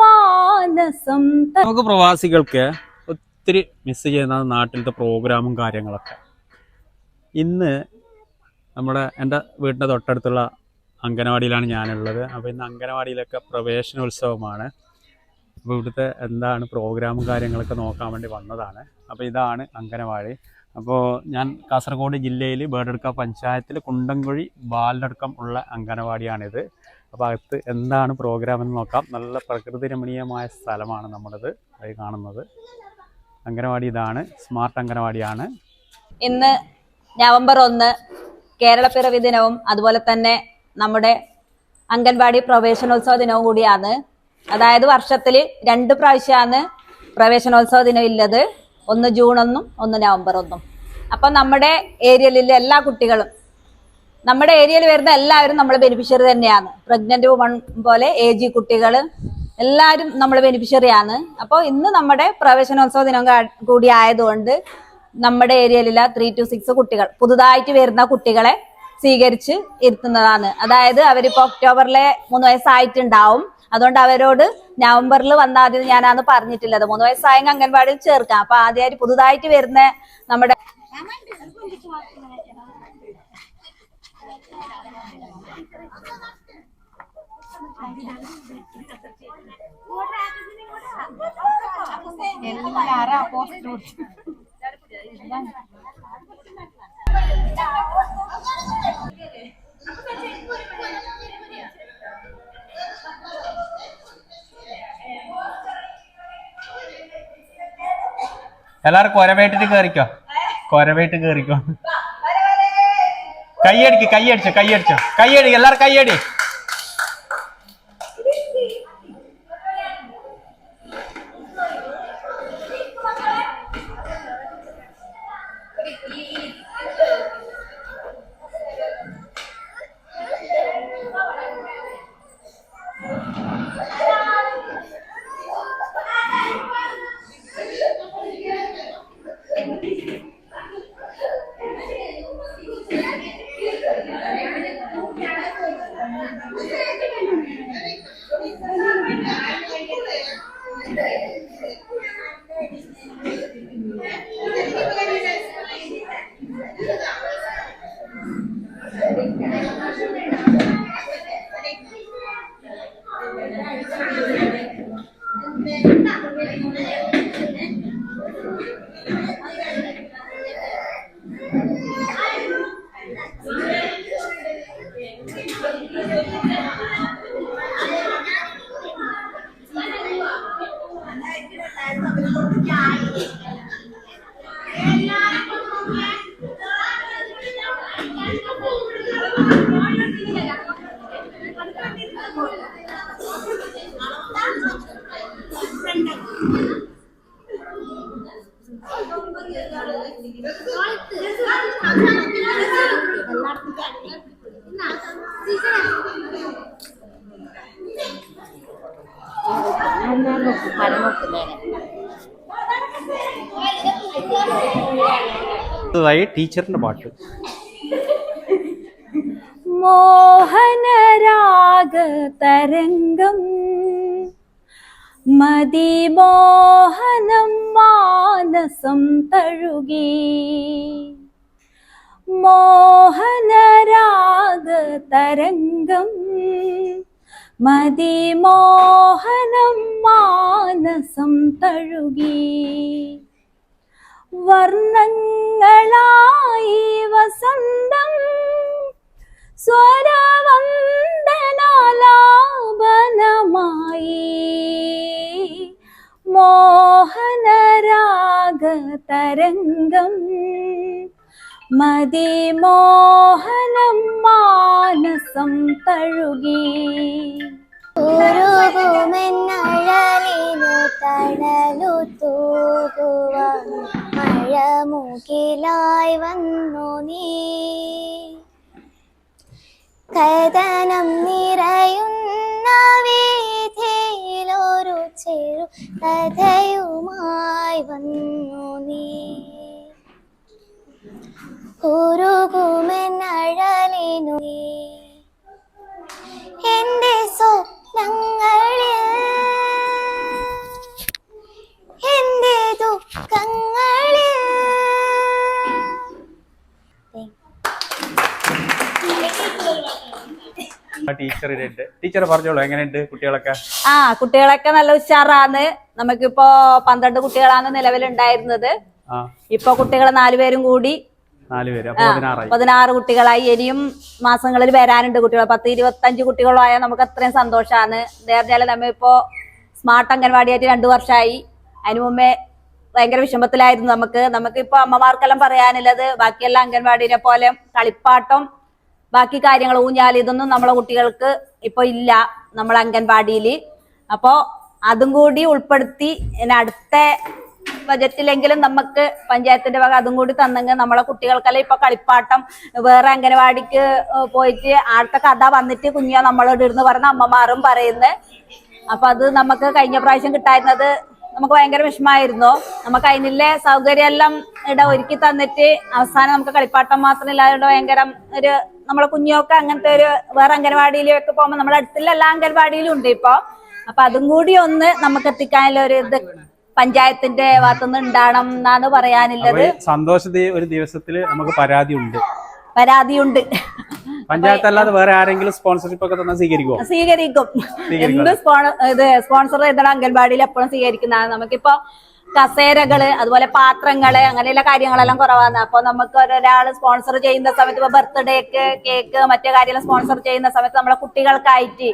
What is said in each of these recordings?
മാനസം നമുക്ക് പ്രവാസികൾക്ക് ഒത്തിരി മിസ് ചെയ്യുന്ന നാട്ടിലത്തെ പ്രോഗ്രാമും കാര്യങ്ങളൊക്കെ. ഇന്ന് നമ്മുടെ എന്റെ വീടിന്റെ തൊട്ടടുത്തുള്ള അംഗനവാടിയിലാണ് ഞാനുള്ളത്. അപ്പോൾ ഇന്ന് അംഗനവാടിയിലൊക്കെ പ്രവേശനോത്സവമാണ്. അപ്പോൾ ഇവിടുത്തെ എന്താണ് പ്രോഗ്രാമും കാര്യങ്ങളൊക്കെ നോക്കാൻ വേണ്ടി വന്നതാണ്. അപ്പോൾ ഇതാണ് അംഗനവാടി. അപ്പോൾ ഞാൻ കാസർഗോഡ് ജില്ലയിൽ ബേഡെടുക്ക പഞ്ചായത്തിൽ കുണ്ടംകുഴി ബാലടക്കം ഉള്ള അംഗനവാടിയാണിത്. അപ്പോൾ അകത്ത് എന്താണ് പ്രോഗ്രാം എന്ന് നോക്കാം. നല്ല പ്രകൃതി രമണീയമായ സ്ഥലമാണ് നമ്മളത് കാണുന്നത്. അംഗനവാടി ഇതാണ്. സ്മാർട്ട് അംഗനവാടിയാണ്. ഇന്ന് നവംബർ ഒന്ന് കേരളപ്പിറവി ദിനവും അതുപോലെ തന്നെ നമ്മുടെ അംഗൻവാടി പ്രവേശനോത്സവ ദിനവും കൂടിയാണ്. അതായത് വർഷത്തിൽ രണ്ട് പ്രാവശ്യമാണ് പ്രവേശനോത്സവ ദിനം ഉള്ളത്. ഒന്ന് ജൂൺ ഒന്നും ഒന്ന് നവംബർ ഒന്നും. അപ്പം നമ്മുടെ ഏരിയയിലെ എല്ലാ കുട്ടികളും നമ്മുടെ ഏരിയയിൽ വരുന്ന എല്ലാവരും നമ്മൾ ബെനിഫിഷ്യറി തന്നെയാണ്. പ്രഗ്നന്റ് വുമൺ പോലെ ഏജ് കുട്ടികൾ എല്ലാവരും നമ്മൾ ബെനിഫിഷ്യറിയാണ് അപ്പോൾ ഇന്ന് നമ്മുടെ പ്രവേശനോത്സവ ദിനം കൂടി ആയതുകൊണ്ട് നമ്മുടെ ഏരിയയിലുള്ള ത്രീ ടു സിക്സ് കുട്ടികൾ പുതുതായിട്ട് വരുന്ന കുട്ടികളെ സ്വീകരിച്ച് ഇരുത്തുന്നതാണ്. അതായത് അവരിപ്പോൾ ഒക്ടോബറിലെ മൂന്ന് വയസ്സായിട്ടുണ്ടാവും. അതുകൊണ്ട് അവരോട് നവംബറിൽ വന്ന ആദ്യം ഞാനാന്ന് പറഞ്ഞിട്ടുള്ളത് മൂന്ന് വയസ്സായ അംഗൻവാടിയിൽ ചേർക്കാം. അപ്പൊ ആദ്യമായിട്ട് പുതുതായിട്ട് വരുന്ന നമ്മുടെ എല്ലാവരും കൊരവേട്ടിട്ട് കേറിക്കോ. കൊരവേട്ട് കേറിക്കോ. കൈയടിക്ക് കൈയടിച്ചോ കൈയടിച്ചോ. കൈയടി എല്ലാവരും കൈയടി. അടുത്തതായി ടീച്ചറിന്റെ പാട്ട് മോഹനരാഗ തരംഗം മതിമോഹനം മാനസം തഴുകി. മോഹനരാഗ തരംഗം മതിമോഹനം മാനസം തഴുകി. വർണങ്ങളായി വസന്തം സ്വരവന്ദനാലാപനമായി മോഹനരാഗ തരംഗം മതിമോഹനം മാനസം തഴുകി. ഉരുകുമെന്നഴലിനു തണലു തൂകുവാൻ മഴമുകിലായി വന്നു നീ. കഥനം നിറയുന്ന വീഥിയിലൊരു ചെറു കഥയുമായി വന്നു നീ. ഉരുകുമെന്നഴലിനു നീ. എന്റെ ടീച്ചർ പറഞ്ഞോളൂ എങ്ങനെയുണ്ട് കുട്ടികളൊക്കെ? ആ കുട്ടികളൊക്കെ നല്ല ഉഷാറാണ്. നമുക്കിപ്പോ പന്ത്രണ്ട് കുട്ടികളാണ് നിലവിലുണ്ടായിരുന്നത്. ഇപ്പൊ കുട്ടികൾ നാലുപേരും കൂടി. പതിനാറ് കുട്ടികളായി. ഇനിയും മാസങ്ങളിൽ വരാനുണ്ട് കുട്ടികൾ പത്ത് ഇരുപത്തഞ്ച് കുട്ടികളായാൽ നമുക്ക് അത്രയും സന്തോഷമാണ് നേരത്തെ നമ്മ ഇപ്പോ സ്മാർട്ട് അംഗൻവാടിയായിട്ട് രണ്ടു വർഷമായി അതിനു മുമ്പേ ഭയങ്കര വിഷമത്തിലായിരുന്നു നമുക്ക്. നമുക്ക് ഇപ്പൊ അമ്മമാർക്കെല്ലാം പറയാനുള്ളത് ബാക്കിയെല്ലാം അംഗൻവാടിനെ പോലെ കളിപ്പാട്ടം ബാക്കി കാര്യങ്ങൾ ഊഞ്ഞാൽ ഇതൊന്നും നമ്മളെ കുട്ടികൾക്ക് ഇപ്പൊ ഇല്ല നമ്മളെ അംഗൻവാടിയിൽ അപ്പോ അതും കൂടി ഉൾപ്പെടുത്തി അടുത്ത ബജറ്റിലെങ്കിലും നമുക്ക് പഞ്ചായത്തിന്റെ ഭാഗം അതും കൂടി തന്നെങ്കിൽ നമ്മളെ കുട്ടികൾക്കല്ലേ ഇപ്പൊ കളിപ്പാട്ടം വേറെ അംഗനവാടിക്ക് പോയിട്ട് ആടത്തെ കഥ വന്നിട്ട് കുഞ്ഞാ നമ്മളോട് ഇരുന്ന് പറഞ്ഞ അമ്മമാരും പറയുന്നത് അപ്പൊ അത് നമുക്ക് കഴിഞ്ഞ പ്രാവശ്യം കിട്ടായിരുന്നത് നമുക്ക് ഭയങ്കര വിഷമായിരുന്നു. നമുക്ക് അതിനുള്ള സൗകര്യം എല്ലാം ഇട ഒരുക്കി തന്നിട്ട് അവസാനം നമുക്ക് കളിപ്പാട്ടം മാത്രം ഇല്ലാതെ ഭയങ്കര ഒരു നമ്മളെ കുഞ്ഞൊക്കെ അങ്ങനത്തെ ഒരു വേറെ അംഗനവാടിയിലൊക്കെ പോകുമ്പോൾ നമ്മുടെ അടുത്തുള്ള എല്ലാ അംഗൻവാടിയിലും ഉണ്ട് ഇപ്പൊ. അപ്പൊ അതും കൂടി ഒന്ന് നമുക്ക് എത്തിക്കാനുള്ള ഒരു ഇത് പഞ്ചായത്തിന്റെ ഭാഗത്തുനിന്ന് ഉണ്ടാകണം എന്നാണ് പറയാനുള്ളത്. സന്തോഷത്തിൽ സന്തോഷത്തെ ഒരു ദിവസത്തിൽ നമുക്ക് പരാതി ഉണ്ട് പരാതിയുണ്ട്. പഞ്ചായത്ത് അല്ലാതെ വേറെ ആരെങ്കിലും സ്പോൺസർഷിപ്പ് ഒക്കെ തന്നെ സ്വീകരിക്കും. സ്വീകരിക്കും. എന്ത് ഇത് സ്പോൺസർ ചെയ്തണം അംഗൻവാടിയിൽ എപ്പോഴും സ്വീകരിക്കുന്നതാണ്. നമുക്കിപ്പോ കസേരകൾ അതുപോലെ പാത്രങ്ങൾ അങ്ങനെയുള്ള കാര്യങ്ങളെല്ലാം കുറവാണ്. അപ്പൊ നമുക്ക് ഒരാൾ സ്പോൺസർ ചെയ്യുന്ന സമയത്ത് ഇപ്പൊ ബർത്ത്ഡേക്ക് കേക്ക് മറ്റു കാര്യങ്ങൾ സ്പോൺസർ ചെയ്യുന്ന സമയത്ത് നമ്മളെ കുട്ടികൾക്കായിട്ട്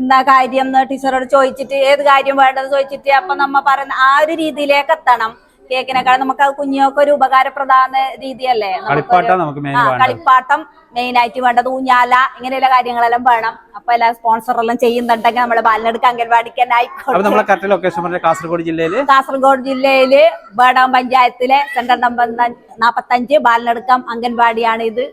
എന്താ കാര്യം എന്ന് ടീച്ചറോട് ചോദിച്ചിട്ട് ഏത് കാര്യം വേണ്ടത് ചോദിച്ചിട്ട് അപ്പൊ നമ്മ പറയുന്ന ആ ഒരു രീതിയിലേക്ക് എത്തണം. കേക്കിനേക്കാൾ നമുക്ക് അത് കുഞ്ഞുങ്ങൾക്ക് ഒരു ഉപകാരപ്രദാന രീതിയല്ലേ കളിപ്പാട്ടം മെയിൻ ആയിട്ട് വേണ്ടത് ഊഞ്ഞാല ഇങ്ങനെയുള്ള കാര്യങ്ങളെല്ലാം വേണം. അപ്പൊ എല്ലാ സ്പോൺസർ എല്ലാം ചെയ്യുന്നുണ്ടെങ്കിൽ നമ്മുടെ ബാലിനടുക്ക് അംഗൻവാടിക്ക് തന്നെ ആയിക്കോട്ടെ. കാസർഗോഡ് ജില്ലയിൽ? കാസർഗോഡ് ജില്ലയിൽ ബേടാം പഞ്ചായത്തിലെ സെന്റർ നമ്പർ നാപ്പത്തഞ്ച് ബാലിനടുക്കം അംഗൻവാടിയാണ് ഇത്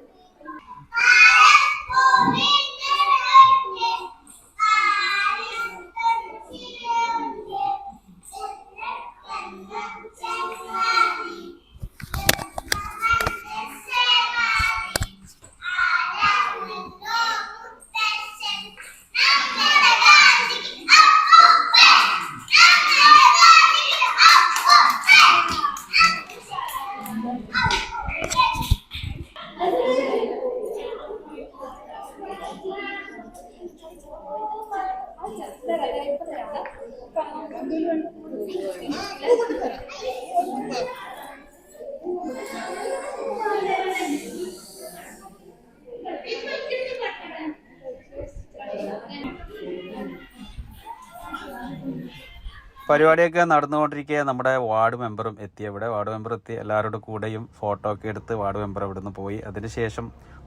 പരിപാടിയൊക്കെ നടന്നുകൊണ്ടിരിക്കുക നമ്മുടെ വാർഡ് മെമ്പറും എത്തി അവിടെ. വാർഡ് മെമ്പർ എത്തി എല്ലാവരുടെ കൂടെയും ഫോട്ടോ ഒക്കെ എടുത്ത് വാർഡ് മെമ്പർ അവിടെ നിന്ന് പോയി. അതിനുശേഷം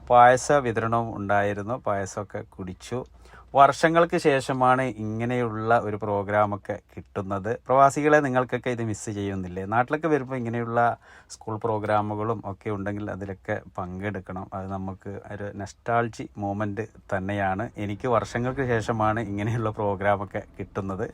പായസ വിതരണവും ഉണ്ടായിരുന്നു. പായസമൊക്കെ കുടിച്ചു. വർഷങ്ങൾക്ക് ശേഷമാണ് ഇങ്ങനെയുള്ള ഒരു പ്രോഗ്രാമൊക്കെ കിട്ടുന്നത്. പ്രവാസികളെ നിങ്ങൾക്കൊക്കെ ഇത് മിസ്സ് ചെയ്യുന്നില്ലേ? നാട്ടിലൊക്കെ വരുമ്പോൾ ഇങ്ങനെയുള്ള സ്കൂൾ പ്രോഗ്രാമുകളും ഒക്കെ ഉണ്ടെങ്കിൽ അതിലൊക്കെ പങ്കെടുക്കണം. അത് നമുക്ക് ഒരു നെസ്റ്റാൾജി മൂമെന്റ് തന്നെയാണ്. എനിക്ക് വർഷങ്ങൾക്ക് ശേഷമാണ് ഇങ്ങനെയുള്ള പ്രോഗ്രാമൊക്കെ കിട്ടുന്നത്.